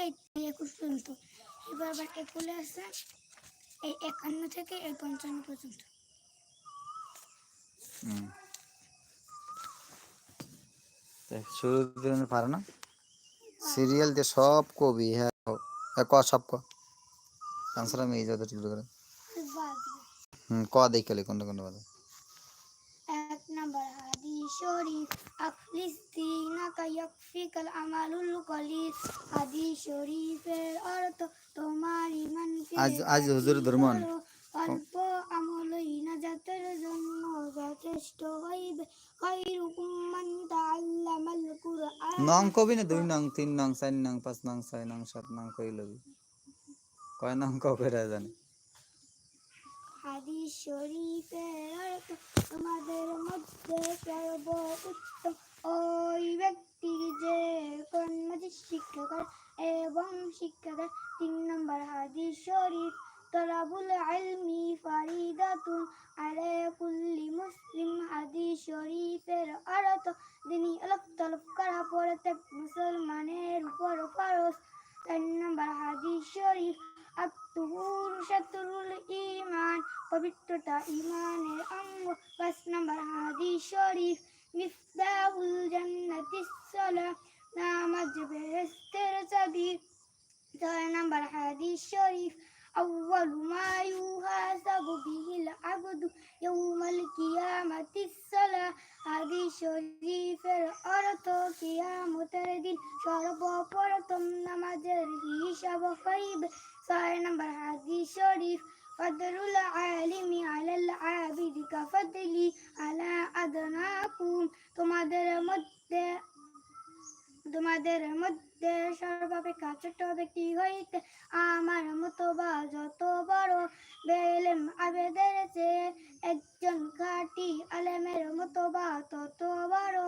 এই একুশ পর্যন্ত। এবার আবার একুলে আছে এই একান্ন থেকে এই পঞ্চান্ন পর্যন্ত। পারে না। সিরিয়াল দিয়ে সব কবি হ্যাঁ হ্যাঁ, ক সব ক। আনসার আমি এই ঠিক করে হুম ক দেখলে কোনটা কোনটা শরীফ আখলিস দিনাকা ইয়াকফিকাল আমালুল কলিল হাদিস শরীফের অর্থ তোমার ইমানকে আজ- আজ হুজুরের ধর্ম করো। অল্প আমলই নাজাতের জন্য যথেষ্ট হইবে খায়রুকুম মান তাআল্লামাল কুরআন নং কবি না দুই নং তিন নং চার নং পাঁচ নং ছয় নং সাত নং কই লবি কয় নং ক করে জানে হাদিস শরীফের অর্থ তোমাদের ওই ব্যক্তি যে কোন মজিদ শিক্ষা করে এবং শিক্ষা দেয় তিন নম্বর হাদিস শরীফ তলাবুল আলমি ফারিদাতুন আলা কুল্লি মুসলিম হাদিস শরীফের অর্থ দিনী আলোক তলব করা প্রত্যেক মুসলমানের উপর ফরজ। চার নম্বর হাদিস শরীফ আত্মহুর শাতরুল ইমান পবিত্রতা ইমানের অঙ্গ পাঁচ নম্বর হাদিস শরীফ মিফতাহুল জান্নাতিস সালাহ নামাজ বেহেশতের চাবি ছয় নম্বর হাদিস শরীফ أول ما يحاسب به العبد يوم القيامة الصلاة হাদিস শরীফের অর্থ কিয়ামতের দিন সর্বপ্রথম নামাজের হিসাব হইবে ছয় নম্বর হাদিস শরীফ ফদরুল আলিমি আলাল আবিদি কাফদলি আলা আদনাকুম তোমাদের মধ্যে তোমাদের মধ্যে সর্বাপেক্ষা ছোট ব্যক্তি হইতে আমার মতো বা যত বড় বেলেম আবেদের চেয়ে একজন খাঁটি আলেমের মতো বা তত বড়।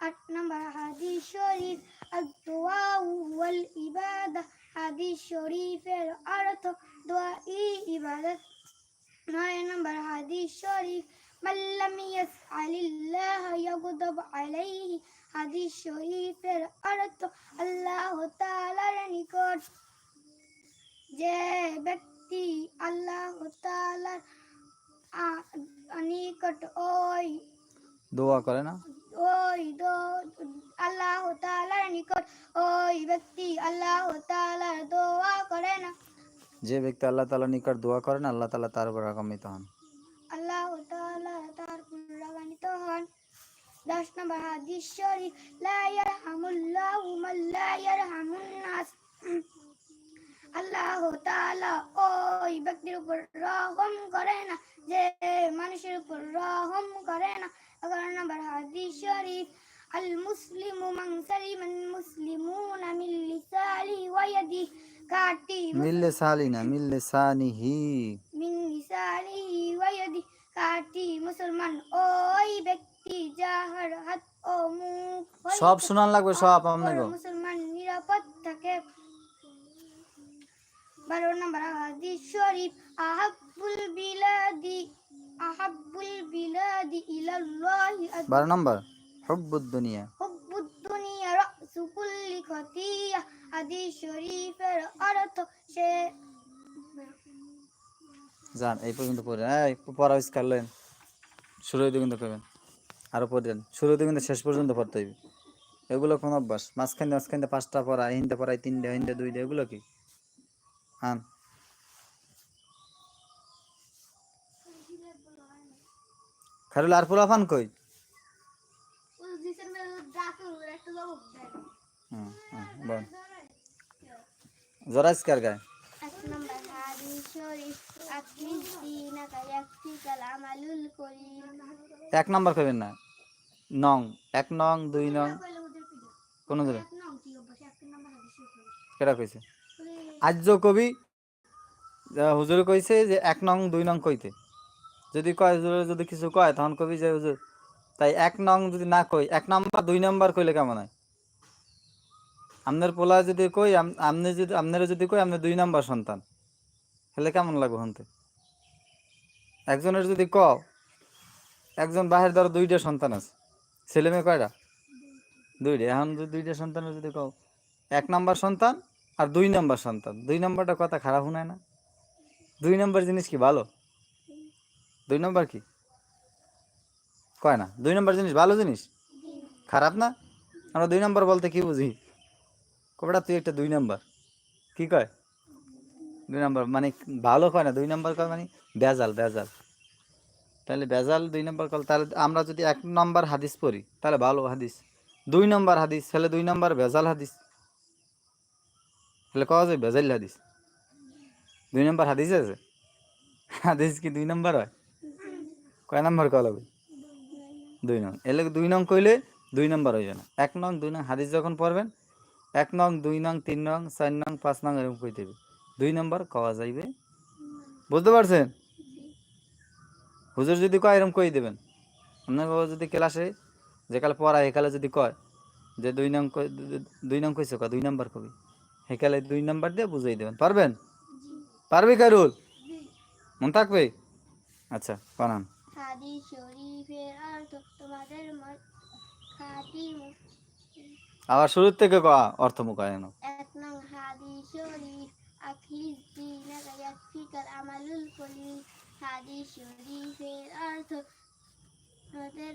আট নম্বর হাদিস শরীফ ওয়াল ইবাদা, হাদিস শরীফের অর্থ দোয়া, ই ইবাদত। নয় নম্বর হাদিস শরীফ মাল্লাম ইয়াসআলিল্লাহ ইয়াগদাব আলাইহি হাদিস শরীফের অর্থ আল্লাহ তাআলার নিকট। যে ব্যক্তি আল্লাহ তাআলার নিকট ওই দোয়া করে না? ওই আল্লাহ তাআলার নিকট ওই ব্যক্তি আল্লাহ তাআলার দোয়া করে না। যে ব্যক্তি আল্লাহ তালা নিকট দোয়া করে না আল্লাহ তালা তার উপর আগামিত হন। আল্লাহ তাআলা তার হন। দশ নম্বর হাদিস শরীফ লা ইয়ারহামুল্লাহু মান লা ইয়ারহামুন নাস। আল্লাহ তাআলা ওই ব্যক্তির উপর রহম করে না যে মানুষের উপর রহম করে না। মান সালিমান মুসলিমুনা মিন লিসানি ওয়া ইয়াদি কাটি মিললে সালি না মিললে সানিহি মিন লিসানিহি কাটি মুসলমান ওই ব্যক্তি যাহার হাত ও মুখ সব শোনান লাগবে সব আপনাকে মুসলমান নিরাপদ থাকে। বারো নম্বর হাদিস শরীফ আহাব্বুল বিলাদি আহাব্বুল বিলাদি ইলাল্লাহি বারো নম্বর। হব্বুদ দুনিয়া হুব্বুদ দুনিয়া রাসু কুল্লি খতিয়া হাদিস শরীফের অর্থ সে। যান এই পর্যন্ত পড়ে এই পড়া স্কার লেন শুরু হইতে কিন্তু করবেন। আরও পড়েন শুরু হইতে কিন্তু শেষ পর্যন্ত পড়তে হইবে। এগুলো কোন অভ্যাস? মাঝখানে মাঝখানে পাঁচটা পড়া হিন্দে পড়াই তিনটে হিন্দে দুইটা এগুলো কি? আন। খারুল আর পোলাফান কই হুম হুম বল জরা স্কার গায় এক নম্বর হাদিস শরীফ আকলিস দিনাকা ইয়াকফিকাল আমালুল কলিল এক নাম্বার কইবেন না। নং, এক নং, দুই নং। কোন ধরে আর্য কবি হুজুর কইছে যে এক নং, দুই নং কইতে। যদি কয় যদি কিছু কয়, তখন কবি যে হুজুর, তাই এক নং যদি না কই এক নাম্বার, দুই নাম্বার কইলে কেমন হয়? আপনার পোলা যদি কই আপনি যদি আপনারা যদি কই আপনি দুই নাম্বার সন্তান। তাহলে কেমন লাগবে হনতে একজনের যদি ক একজন বাহের ধরো দুইটা সন্তান আছে। ছেলে মেয়ে কয়টা? দুইটা। এখন দুইটা সন্তানের যদি কও, এক নাম্বার সন্তান আর দুই নম্বর সন্তান। দুই নম্বরটা কথা খারাপ শোনায় না। দুই নম্বর জিনিস কি ভালো? দুই নম্বর কি? কয় না? দুই নম্বর জিনিস ভালো জিনিস? খারাপ না? আমরা দুই নম্বর বলতে কি বুঝি? কবেটা তুই একটা দুই নম্বর। কি কয়? দুই নম্বর মানে ভালো কয় না, দুই নম্বর কয় মানে বেজাল বেজাল তাহলে বেজাল দুই নম্বর কল, তাহলে আমরা যদি এক নম্বর হাদিস পড়ি, তাহলে ভালো হাদিস। দুই নম্বর হাদিস, তাহলে দুই নম্বর বেজাল হাদিস। তাহলে কওয়া যায় বেজাল হাদিস। দুই নম্বর হাদিস আছে? হাদিস কি দুই নম্বর হয়? কয় নম্বর কল হবে? দুই নং। এলে দুই নং কইলে দুই নম্বর হয়ে না। এক নং, দুই নং হাদিস যখন পড়বেন এক নং, দুই নং, তিন নং, চার নং, পাঁচ নং এরকম কই দেবে। দুই নম্বর কওয়া যাইবে। বুঝতে পারছেন? হুজুর যদি কয় এরকম কই দেবেন। আপনার বাবা যদি ক্লাসে যেকালে পড়ায় একালে যদি কয়, যে দুই নং দুই নং কইছো, কয়, দুই নম্বর কবি সেকালে দুই নম্বর দিয়ে বুঝাই দেবেন। পারবেন? পারবে কারুল? মন থাকবে? আচ্ছা বানান। হাদিস শরীফের অর্থ তোমাদের খাঁটি আবার শুরুর থেকে কয়া অর্থ মুখায়ন এক নং হাদিস শরীফ আখির দিনাকা ইয়াকফিকাল আমালুল কলিল। হাদিস শরীফের অর্থ তোমাদের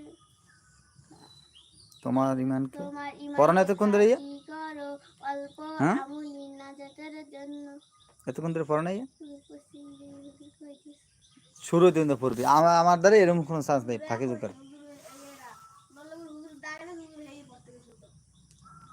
তোমার ইমান পড়ানো এতক্ষণ ধরে ইয়ে? অল্প হ্যাঁ? নাজাতের জন্য। এতক্ষণ ধরে পড়ো নাই পশ্চিম শুরু দিন পড়বি। আমার আমার দ্বারা এরকম কোনো চান্স নেই ফাঁকি জোকার।